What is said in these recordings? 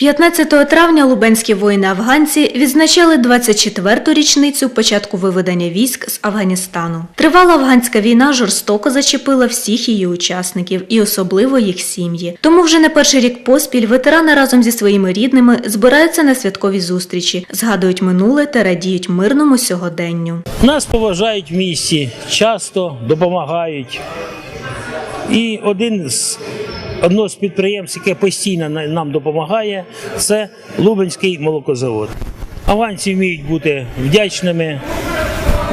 15 травня лубенські воїни-афганці відзначали 24-ту річницю початку виведення військ з Афганістану. Тривала афганська війна жорстоко зачепила всіх її учасників і особливо їх сім'ї. Тому вже не перший рік поспіль ветерани разом зі своїми рідними збираються на святкові зустрічі, згадують минуле та радіють мирному сьогоденню. Нас поважають в місті, часто допомагають. І один з одно з підприємств, яке постійно нам допомагає, це Лубенський молокозавод. Аванці вміють бути вдячними,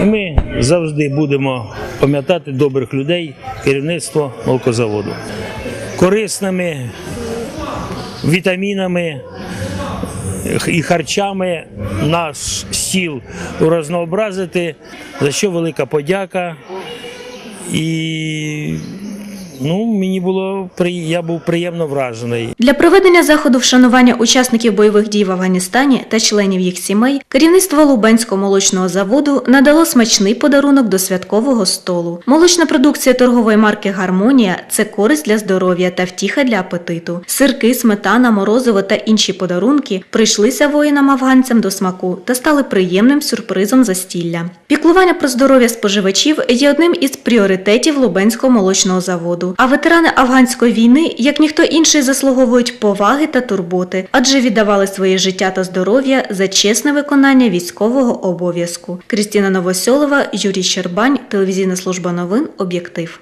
і ми завжди будемо пам'ятати добрих людей, керівництво молокозаводу. Корисними вітамінами і харчами наш стіл рознообразити, за що велика подяка. І ну, мені було я був приємно вражений. Для проведення заходу вшанування учасників бойових дій в Афганістані та членів їх сімей керівництво Лубенського молочного заводу надало смачний подарунок до святкового столу. Молочна продукція торгової марки Гармонія це користь для здоров'я та втіха для апетиту. Сирки, сметана, морозиво та інші подарунки прийшлися воїнам-афганцям до смаку та стали приємним сюрпризом застілля. Піклування про здоров'я споживачів є одним із пріоритетів Лубенського молочного заводу. А ветерани афганської війни, як ніхто інший, заслуговують поваги та турботи, адже віддавали своє життя та здоров'я за чесне виконання військового обов'язку. Крістіна Новосьолова, Юрій Щербань, телевізійна служба новин, об'єктив.